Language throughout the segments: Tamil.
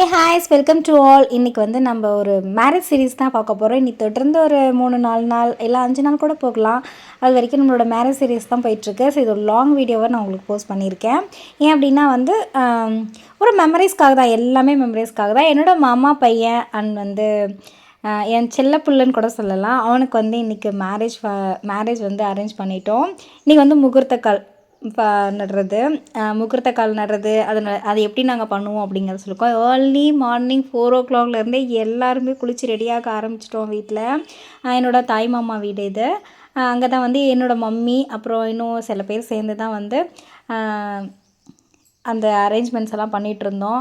Hey hi welcome to all இன்றைக்கி வந்து நம்ம ஒரு மேரேஜ் சீரிஸ் தான் பார்க்க போகிறோம் இன்னைக்கு தொடர்ந்து ஒரு மூணு நாலு நாள் இல்லை அஞ்சு நாள் கூட போகலாம். அது வரைக்கும் நம்மளோட மேரேஜ் சீரிஸ் தான் போயிட்டுருக்கு. ஸோ இது ஒரு லாங் வீடியோவை நான் உங்களுக்கு போஸ்ட் பண்ணியிருக்கேன். ஏன் அப்படின்னா வந்து ஒரு மெமரிஸ்க்காக தான் எல்லாமே மெமரிஸ்க்காக தான். என்னோட மாமா பையன் அண்ட் வந்து என் செல்ல பிள்ளைன்னு கூட சொல்லலாம். அவனுக்கு வந்து இன்றைக்கி மேரேஜ் மேரேஜ் வந்து அரேஞ்ச் பண்ணிட்டோம். இன்றைக்கி வந்து முகூர்த்த கால் நடுறது. முகூர்த்த கால் நடுறது. அதை ந- அது எப்படி நாங்கள் பண்ணுவோம் அப்படிங்கிறத சொல்லிருக்கோம் ஏர்லி மார்னிங் ஃபோர் ஓ கிளாக்லேருந்தே எல்லாருமே குளித்து ரெடியாக ஆரம்பிச்சிட்டோம் வீட்டில் என்னோட தாய் மாமா வீடு இது. அங்கே தான் வந்து என்னோடய மம்மி அப்புறம் இன்னும் சில பேர் சேர்ந்து தான் வந்து அந்த அரேஞ்ச்மெண்ட்ஸ் எல்லாம் பண்ணிகிட்டு இருந்தோம்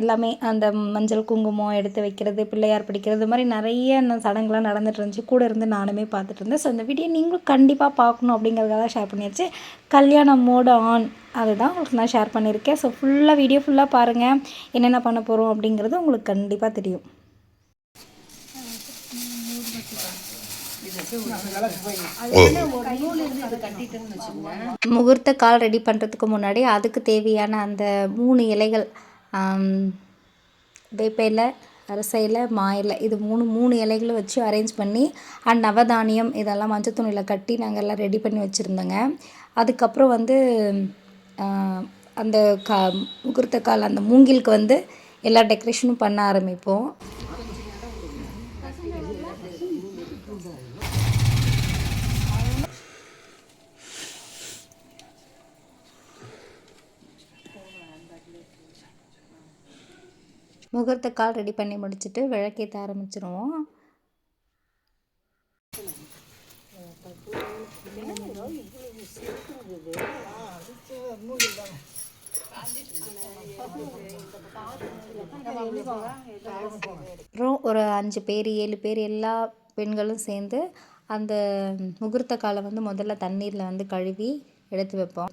எல்லாமே அந்த மஞ்சள் குங்குமம் எடுத்து வைக்கிறது பிள்ளையார் பிடிக்கிறது இது மாதிரி நிறைய சடங்குலாம் நடந்துட்டு இருந்துச்சு கூட இருந்து நானுமே பார்த்துட்டு இருந்தேன் ஸோ இந்த வீடியோ நீங்களும் கண்டிப்பாக பார்க்கணும் அப்படிங்கிறதுக்காக ஷேர் பண்ணியாச்சு. கல்யாணம் மோடு ஆன் அதுதான் உங்களுக்கு நான் ஷேர் பண்ணியிருக்கேன். ஸோ ஃபுல்லாக வீடியோ ஃபுல்லாக பாருங்கள் என்னென்ன பண்ண போகிறோம் அப்படிங்கிறது உங்களுக்கு கண்டிப்பாக தெரியும். முகூர்த்த கால் ரெடி பண்ணுறதுக்கு முன்னாடி அதுக்கு தேவையான அந்த மூணு இலைகள் வேப்பையில் அரசையில் மாயில் இது மூணு மூணு இலைகளும் வச்சு அரேஞ்ச் பண்ணி அண்ட் நவதானியம் இதெல்லாம் மஞ்சள் துணியில் கட்டி நாங்கள் எல்லாம் ரெடி பண்ணி வச்சுருந்தோங்க. அதுக்கப்புறம் வந்து அந்த கா முகூர்த்த கால் அந்த மூங்கிலுக்கு வந்து எல்லா டெக்கரேஷனும் பண்ண ஆரம்பிப்போம். முகூர்த்த கால் ரெடி பண்ணி முடிச்சுட்டு விளக்கேற்ற ஆரம்பிச்சிருவோம். அப்புறம் ஒரு அஞ்சு பேர் ஏழு பேர் எல்லா பெண்களும் சேர்ந்து அந்த முகூர்த்த காலை வந்து முதல்ல தண்ணீரில் வந்து கழுவி எடுத்து வைப்போம்.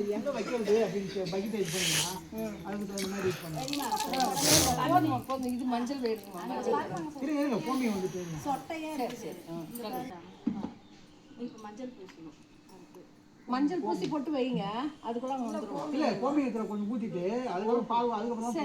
அது எங்க வைக்கிறது அப்படின்னு பக்கெட் யூஸ் பண்ணீங்கன்னா அதுக்கு தகுந்த மாதிரி யூஸ் இது மஞ்சள் வேணுமா? மஞ்சள் இருங்க இருங்க பூமி வந்துட்டு மஞ்சள் பூசி போட்டு வைங்க. அதுக்குள்ள வந்துடும் இல்ல பூமி இருக்கிற கொஞ்சம் ஊத்திட்டு அதுக்கப்புறம் பால் அதுக்கப்புறம்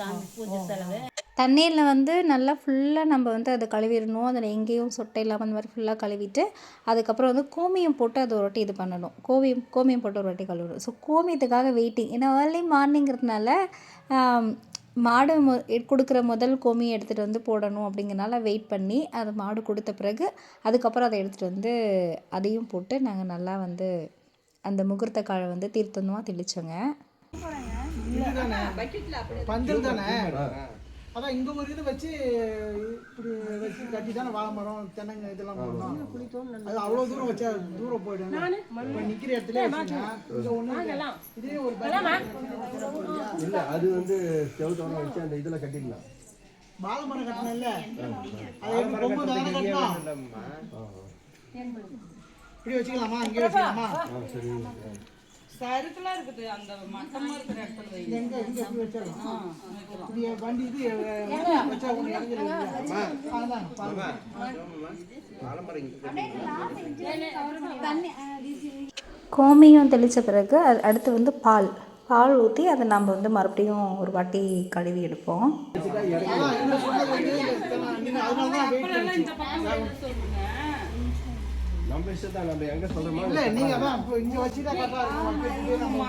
தான் தண்ணீரில் வந்து நல்லா ஃபுல்லாக நம்ம வந்து அதை கழுவிடணும். அதில் எங்கேயும் சொட்டை இல்லாமல் அந்த மாதிரி ஃபுல்லாக கழுவிட்டு அதுக்கப்புறம் வந்து கோமியம் போட்டு அதை ஒரு வாட்டி இது பண்ணணும். கோமியம் கோமியம் போட்டு ஒரு வாட்டி கழுவணும். ஸோ கோமியத்துக்காக வெயிட்டிங் ஏன்னா ஏர்லி மார்னிங்கிறதுனால மாடு மொ கொடுக்குற முதல் கோமியை எடுத்துகிட்டு வந்து போடணும் அப்படிங்கிறனால வெயிட் பண்ணி அது மாடு கொடுத்த பிறகு அதுக்கப்புறம் அதை எடுத்துகிட்டு வந்து அதையும் போட்டு நாங்கள் நல்லா வந்து அந்த முகூர்த்த காலை வந்து தீர்த்தமாக தெளித்தோங்க பந்தல் தானே? அதான் இங்க ஒரு இது வச்சு இப்படி வச்சு கட்டி தானே வாழை மரம் தென்னங்க இதெல்லாம் போடணும். அது அவ்வளவு தூரம் வச்சா தூரம் போயிடும். இப்ப நிக்கிற இடத்துல இங்க ஒண்ணு இதே ஒரு இல்ல அது வந்து செவத்தோட வச்சு அந்த இதுல கட்டிடலாம். வாழை மரம் கட்டணும் இல்ல அது கொம்பு தானே கட்டணும்? இப்படி வச்சுக்கலாமா? இங்கே வச்சுக்கலாமா? சருக்குலாம் இருக்குது. அந்த மட்டமா இருக்கிற இடத்துல வை. எங்க இங்க இப்படி வச்சிடலாம் இப்படி வண்டி இது அஹ், வச்சா ஒண்ணு இறங்கிடுது அதான் பாருங்க கோமியம் தெளித்த பிறகு அது அடுத்து வந்து பால். பால் ஊற்றி அதை நம்ம வந்து மறுபடியும் ஒரு வாட்டி கழுவி எடுப்போம். அதனால தான் நம்ம இஷ்டத்தான் நம்ம எங்க சொல்றோமோ இல்ல நீங்க இப்போ இங்க வச்சுட்டா கரெக்டா இருக்கும். நம்ம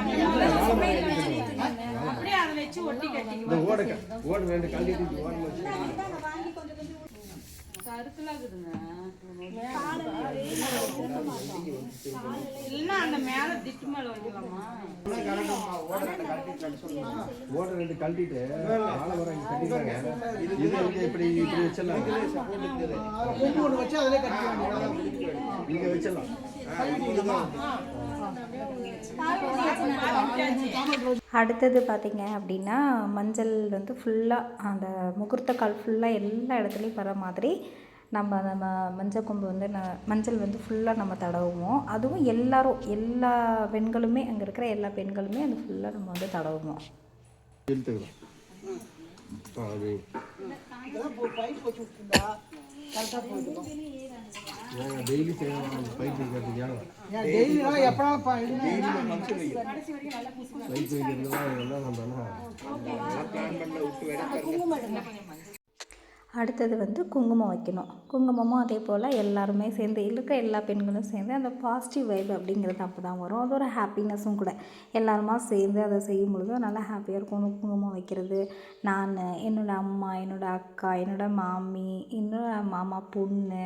அப்படியே அதை வச்சு ஒட்டி கட்டி இந்த ஓட க- ஓட ரெண்டு கழட்டிட்டு ஓட வச்சு சருக்குலாம் இருக்குதுங்க இல்லைன்னா அந்த மேல திட்டு மேல வைக்கலாமா? ஓட ரெண்டு கழட்டிட்டு வாழை மரம் இங்க கட்டிடுறாங்க இது இங்க இப்படி இப்படி வச்சிடலாம்? கொம்பு ஒன்று வச்சு அதிலே கட்டி வேண்டியது இங்க வச்சிடலாம். அடுத்தது பார்த்தீங்க அப்படின்னா மஞ்சள் வந்து ஃபுல்லாக அந்த முகூர்த்த கால் ஃபுல்லாக எல்லா இடத்துலையும் வர மாதிரி நம்ம நம்ம மஞ்சள் கொம்பு வந்து ந- மஞ்சள் வந்து ஃபுல்லாக நம்ம தடவுவோம். அதுவும் எல்லாரும் எல்லா பெண்களுமே அங்கே இருக்கிற எல்லா பெண்களுமே அது ஃபுல்லாக நம்ம வந்து தடவுவோம். பைப் டெய்லி செய்யணும் வைக்கிறதுக்கு வைக்கிறதுலாம் நம்ம அடுத்தது வந்து குங்குமம் வைக்கணும். குங்குமமும் அதே போல் எல்லாருமே சேர்ந்து இருக்க எல்லா பெண்களும் சேர்ந்து அந்த பாசிட்டிவ் வைப் அப்படிங்கிறது அப்போ தான் வரும். அது ஒரு ஹாப்பினஸும் கூட. எல்லாருமா சேர்ந்து அதை செய்யும் பொழுது நல்லா ஹாப்பியாக இருக்கும். குங்குமம் வைக்கிறது. நான் என்னோடய அம்மா என்னோடய அக்கா என்னோடய மாமி என்னோட மாமா பொண்ணு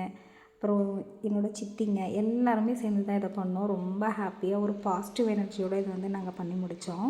அப்புறம் என்னோடய சித்திங்க எல்லாருமே சேர்ந்து தான் இதை பண்ணோம். ரொம்ப ஹாப்பியாக ஒரு பாசிட்டிவ் எனர்ஜியோடு இது வந்து நாங்கள் பண்ணி முடித்தோம்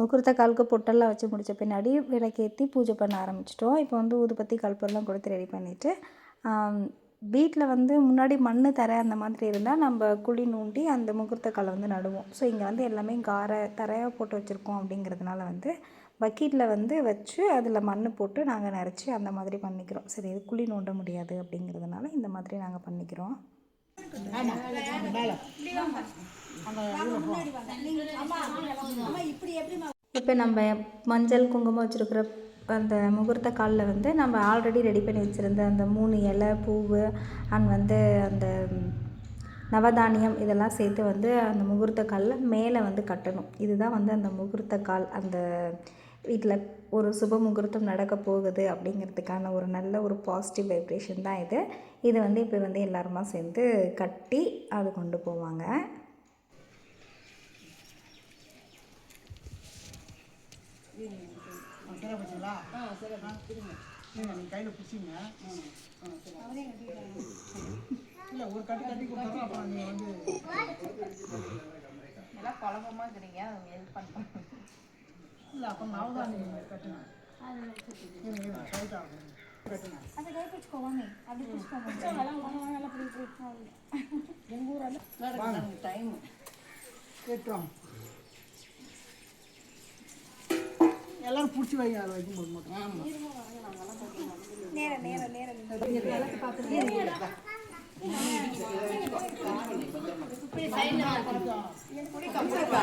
முகூர்த்த காலுக்கு பொட்டெல்லாம் வச்சு முடித்த பின்னாடி விளக்கேற்றி பூஜை பண்ண ஆரம்பிச்சிட்டோம். இப்போ வந்து ஊதுபத்தி கல்பூரெலாம் கொடுத்து ரெடி பண்ணிவிட்டு வீட்டில் வந்து முன்னாடி மண் தரை அந்த மாதிரி இருந்தால் நம்ம குழி நோண்டி அந்த முகூர்த்த காலை வந்து நடுவோம். ஸோ இங்கே வந்து எல்லாமே காரை தரையாக போட்டு வச்சுருக்கோம் அப்படிங்கிறதுனால வந்து பக்கெட்டில் வந்து வச்சு அதில் மண் போட்டு நாங்கள் நிறச்சி அந்த மாதிரி பண்ணிக்கிறோம். சரி இது குழி நோண்ட முடியாது அப்படிங்கிறதுனால இந்த மாதிரி நாங்கள் பண்ணிக்கிறோம். இப்போ நம்ம மஞ்சள் குங்குமம் வச்சுருக்கிற அந்த முகூர்த்த காலில் வந்து நம்ம ஆல்ரெடி ரெடி பண்ணி வச்சுருந்த அந்த மூணு இலை பூவு அண்ட் வந்து அந்த நவதானியம் இதெல்லாம் சேர்த்து வந்து அந்த முகூர்த்த காலில் மேலே வந்து கட்டணும். இதுதான் வந்து அந்த முகூர்த்த கால் அந்த வீட்டில் ஒரு சுப முகூர்த்தம் நடக்க போகுது அப்படிங்கிறதுக்கான ஒரு நல்ல ஒரு பாசிட்டிவ் வைப்ரேஷன் தான் இது. இது வந்து இப்போ வந்து எல்லாருமா சேர்ந்து கட்டி அது கொண்டு போவாங்க. கையில் பிடிச்சிங்க இல்லை ஒரு கட்டி அப்புறம் நீங்கள் வந்து குழம்பமா இருக்கிறீங்க ஹெல்ப் பண்ணுறேன் இல்லை அப்போ நான் தான் நீங்கள் கட்டுங்க ரைட்டாக இருக்கும் கட்டுங்க டைம் கேட்டோம் எல்லாரும் பிடிச்சி வைங்க அதை வைக்கும்போது மட்டும். பக்கம் இருக்குது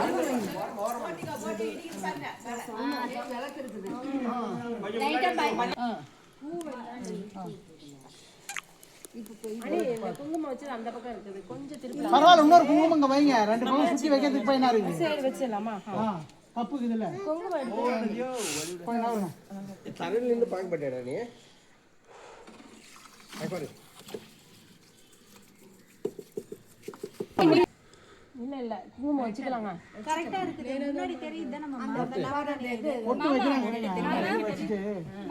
கொஞ்சம் திருப்பி பரவாயில்ல இன்னொரு குங்குமம் இங்கே வைங்க. ரெண்டு பக்கம் சுற்றி வைக்கிறதுக்கு பயனா இருக்கு சரி வச்சிடலாமா? கப்பு இருக்குதுல்ல கொஞ்ச நேரம் தரையில் நின்று பார்க்க மாட்டேடா நீ? இல்ல குங்குமம் வச்சுக்கலாங்க. ஒட்டு வைக்கிறாங்க வச்சுட்டு.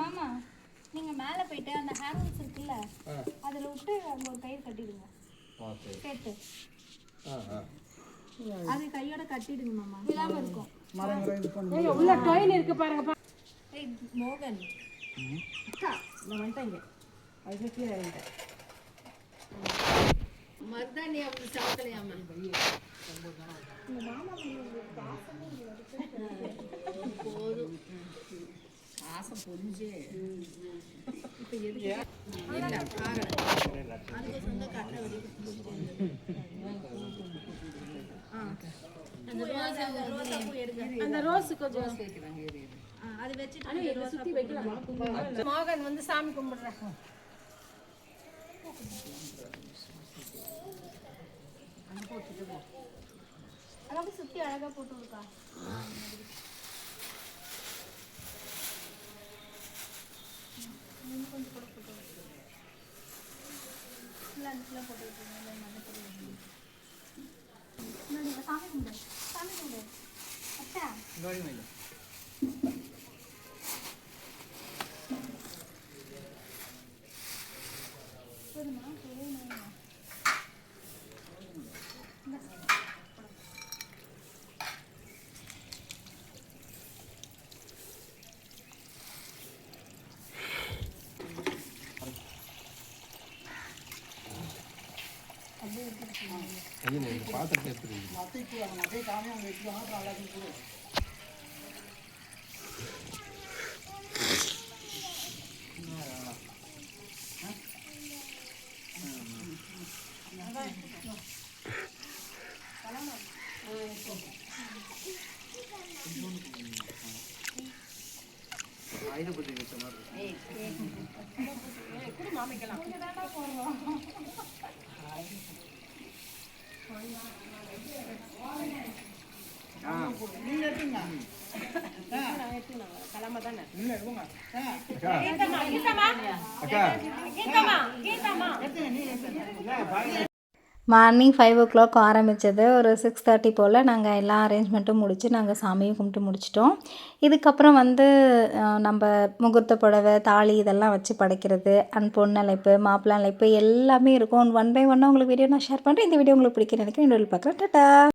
மாமா நீங்க மேல போயிட்டு அந்த ஹோல்ஸ் இருக்குல்ல அதுல விட்டு அங்க ஒரு கயிறு கட்டிடுங்க. அது கையோட கட்டிடுங்க மாமா. இருக்கும். உள்ள இருக்கு பாருங்க மோகன். நான் வந்துட்டேன் இங்க. அது கீழே இறங்கிட்டேன் மருதாணி அப்படி சாப்பிடலையாம போதும். ஆசை பொஞ்சு இப்ப எதுக்கு அதுக்கு சொந்த கண்ணை வெடி அந்த ரோஸ் கொஞ்சம். அது வச்சுட்டு மோகன் வந்து சாமி கும்பிடுறேன் அதாவது சுற்றி அழகாக போட்டு விடுக்கா கொஞ்சம் கூட போட்டு விட்டுருங்க ஃபுல்லாக அந்த ஃபுல்லாக போட்டு விட்டுருங்க நல்லா போட்டு சாமி கும்பிடு. சாமி கும்பிடு. அச்சா. பாத்திரத்தை எடுத்துருங்க. அத்தைக்கு அவங்க அப்படியே காமியாக அவங்க எடுத்துக்காங்க அப்புறம் எல்லாத்தையும் கொடு நீங்க மார்னிங் ஃபைவ் ஓ கிளாக் ஆரம்பித்தது ஒரு சிக்ஸ் தேர்ட்டி போல் நாங்கள் எல்லா அரேஞ்ச்மெண்ட்டும் முடித்து நாங்கள் சாமியும் கும்பிட்டு முடிச்சிட்டோம். இதுக்கப்புறம் வந்து நம்ம முகூர்த்த புடவை தாலி இதெல்லாம் வச்சு படைக்கிறது அண்ட் பொண்ணு அழைப்பு மாப்பிள்ளை அழைப்பு எல்லாமே இருக்கும். ஒன் பை ஒன்னாக உங்களுக்கு வீடியோ நான் ஷேர் பண்ணுறேன் இந்த வீடியோ உங்களுக்கு பிடிக்குன்னு நினைக்கிறேன். இன்னொரு பார்க்குறேன் டாட்டா